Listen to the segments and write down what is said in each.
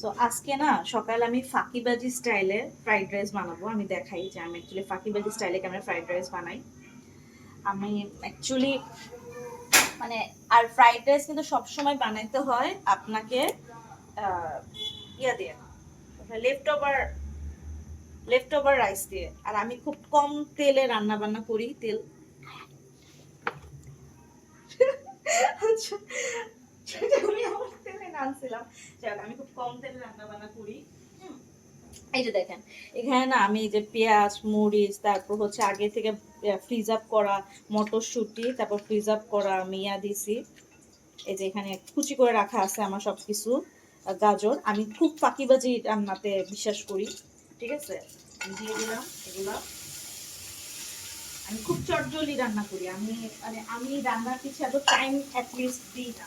So আজকে না সকালে আমি ফাঁকিবাজি স্টাইলে ফ্রাইড রাইস বানাবো। আমি দেখাই যে আমি অ্যাকচুয়ালি ফাঁকিবাজি স্টাইলে কেমন ফ্রাইড রাইস বানাই। আমি অ্যাকচুয়ালি মানে আর ফ্রাইড রাইস কিন্তু সবসময় বানাইতে হয় আপনাকে ইয়া দিয়ে left over left over rice দিয়ে। আর আমি খুব কম তেলে রান্না বান্না করি, তেল। আচ্ছা আমি আমার তেলে আনছিলাম। যাক, আমি খুব কম তেলে রান্না বান্না করি। এই যে দেখেন, এখানে না আমি যে পেঁয়াজ, মরিচ, তারপর হচ্ছে আগে থেকে ফ্রিজ আপ করা মটরশুঁটি, তারপর ফ্রিজ আপ করা মিয়া দিছি এই যে এখানে কুচি করে রাখা আছে আমার সব কিছু গাজর। আমি খুব ফাঁকিবাজি রান্নাতে বিশ্বাস করি, ঠিক আছে? দিয়ে দিলাম, এগুলা। আমি খুব চটজলি রান্না করি, আমি মানে আমি রান্নার কিছু এত টাইম অ্যাটলিস্ট দিই না।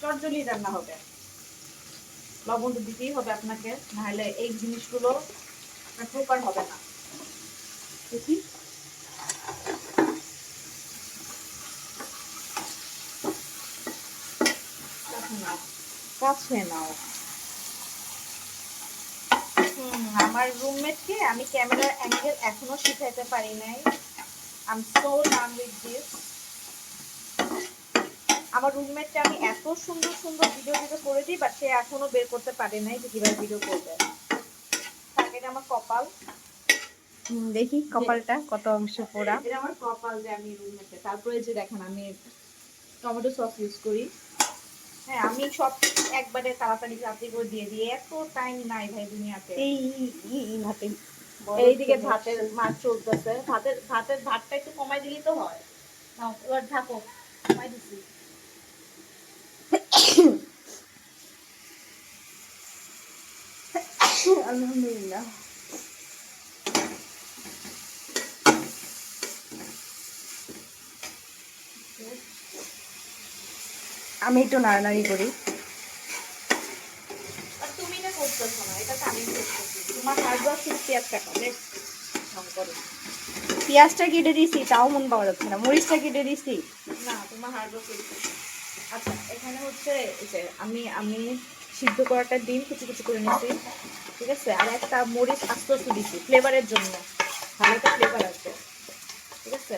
চটজলি রান্না হবে। লবণ তো দিতেই হবে আপনাকে, নাহলে এই জিনিসগুলো আপনার প্রকার হবে না। দেখি। কাছে নাও আমার রুমমেটকে আমি ক্যামেরার অ্যাঙ্গেল এখনও শিখাইতে পারি নাই। I am so done with this আমার রুমমেটকে আমি এত সুন্দর সুন্দর ভিডিও ভিডিও করে দিই বাট সে এখনও বের করতে পারে নাই যে কীভাবে ভিডিও করবে। এটা আমার কপাল। দেখি কপালটা কত অংশ পোড়া। এটা আমার কপাল যে আমি রুমমেটে তারপরে যে দেখেন আমি টমেটো সস ইউজ করি। হ্যাঁ আমি সব একবারে তাড়াতাড়ি তাড়াতাড়ি করে দিয়ে দিই। এত টাইম নাই ভাই দুনিয়াতে। এই এই- ভাতে এইদিকে ভাতের মাছ চলতেছে। ভাতের ভাতের ভাতটা একটু কমাই দিলেই তো হয়। নাও এবার ঢাকো। কমাই দিছি। আলহামদুলিল্লাহ আমি একটু নাড়ানাড়ি করি। তুমি না করতেছো না এটা তো আমি করতেছি। তোমার করো। পেঁয়াজটা কেটে দিছি তাও মন পাওয়া যাচ্ছে না। মরিচটা কেটে দিছি না তোমার হার্ডওয়ার্ক ফিফটি আচ্ছা এখানে হচ্ছে যে আমি আমি সিদ্ধ করাটা ডিম কুচি কুচি করে নিয়েছি, ঠিক আছে? আর একটা মরিচ আস্তে আস্তে দিছি ফ্লেভারের জন্য। ভালো একটা ফ্লেভার আসবে, ঠিক আছে?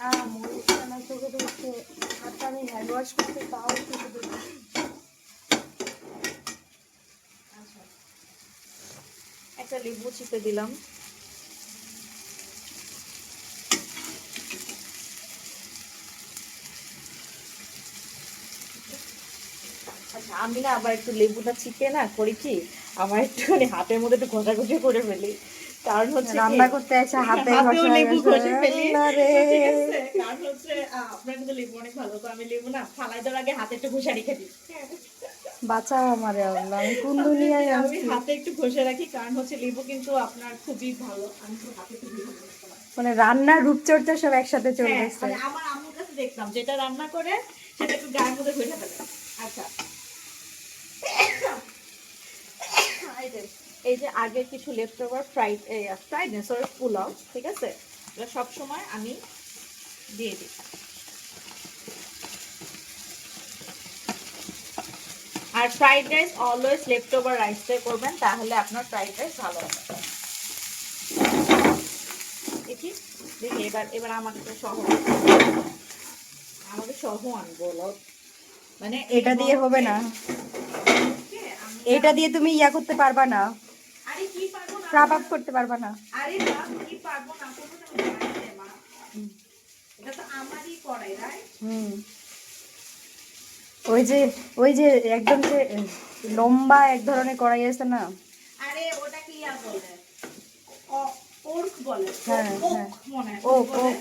আহ, মরিচটা না চোখে হাতটা আমি হ্যান্ড ওয়াশ করতে তাও চোখে ধরছে একটা লেবু চিপে দিলাম। আচ্ছা আমি না আবার একটু লেবুটা চিপে না করি কি? আমার একটুখানি হাতের মধ্যে একটু ঘষাঘষি করে ফেলি। কারণ হচ্ছে রান্না করতে এসে হাতে লেবু ঘষে ফেলি? কারণ হচ্ছে আপনার কিন্তু লেবু অনেক ভালো তো আমি লেবু না ফালাই দেওয়ার আগে হাতে একটু ঘষে রেখে দিই। বাঁচাও আমারে আল্লাহ আমি কোন দুনিয়ায় আমি হাতে একটু ঘষে রাখি কারণ হচ্ছে লেবু কিন্তু আপনার খুবই ভালো আমি তো হাতে খুবই ভালো মানে রান্নার রূপচর্চা সব একসাথে চলে চলতেছে মানে আমার আম্মুর কাছে দেখতাম যেটা রান্না করে সেটা একটু গায়ের মধ্যে ঘষে ফেলে আচ্ছা এই যে এই যে আগে কিছু লেফট ওভার ফ্রাইড ফ্রাইড না সরি পোলাও ঠিক আছে? এটা সবসময় আমি দিয়ে দিই। আর fried rice always left over রাইসটাই করবেন তাহলে আপনার ফ্রাইড রাইস ভালো হবে। দেখি দেখি এবার এবার আমাকে সহ আমাকে সহ আনব। মানে এটা দিয়ে হবে না। এটা দিয়ে তুমি ইয়া করতে পারবা না। আপ করতে পারবা না। আরে কি পারব না করব না আমি মা। এটা তো আমারই করাই রাইট হুম। ওই যে ওই যে একদম যে লম্বা এক ধরনের কড়াই আছে না? আরে ওটা কি আর বলে? ওর্ক বলে হ্যাঁ, হ্যাঁ। ওক, ওক।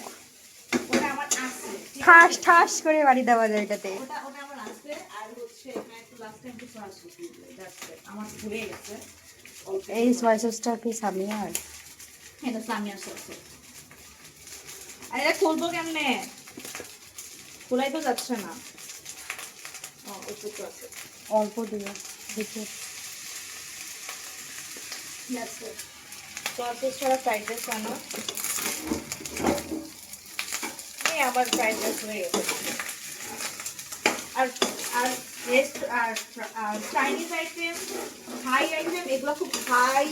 ওটা আমার আছে। ঠাস ঠাস করে বাড়ি দেওয়া যায় এটাতে। ওটা ওটা আমার আছে আর হচ্ছে এখানে একটু লাস্ট টাইম কিছু ইট আমার ভুলে গেছে। এই সয়া সসটা কি সামি আর? এটা সামিয়ার সসে আর এটা খুলবো কেমনে? খোলাই তো যাচ্ছে না। অল্প দিয়ে দেখি। It. ছাড়া ফ্রাইড রাইস আনো এই আবার ফ্রাইড রাইস হয়ে গেছে। আর আর রেস্ট আর চাইনিজ আইটেম হাই আইটেম এগুলো খুব হাই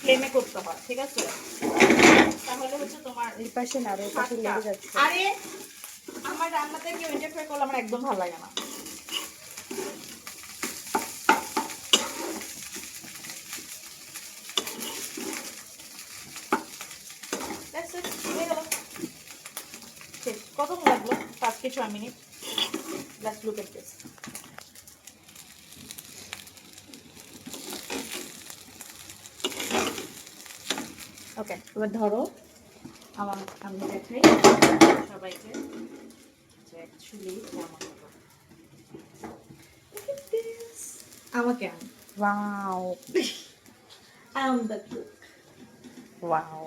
ফ্লেমে করতে হয় ঠিক আছে? তাহলে হচ্ছে তোমার এই পাশে না আর পাশে লেগে যাচ্ছে। আরে আমার রান্নাতে কেউ ইন্টারফেয়ার করলে আমার একদম ভালো লাগে না। কতক্ষণ লাগল? পাঁচ কি ছয় minute. Let's look at this. Okay এবার ধরো আমার আমি দেখাই সবাইকে যে অ্যাকচুয়ালি this. আমাকে আন। Wow I am the cook wow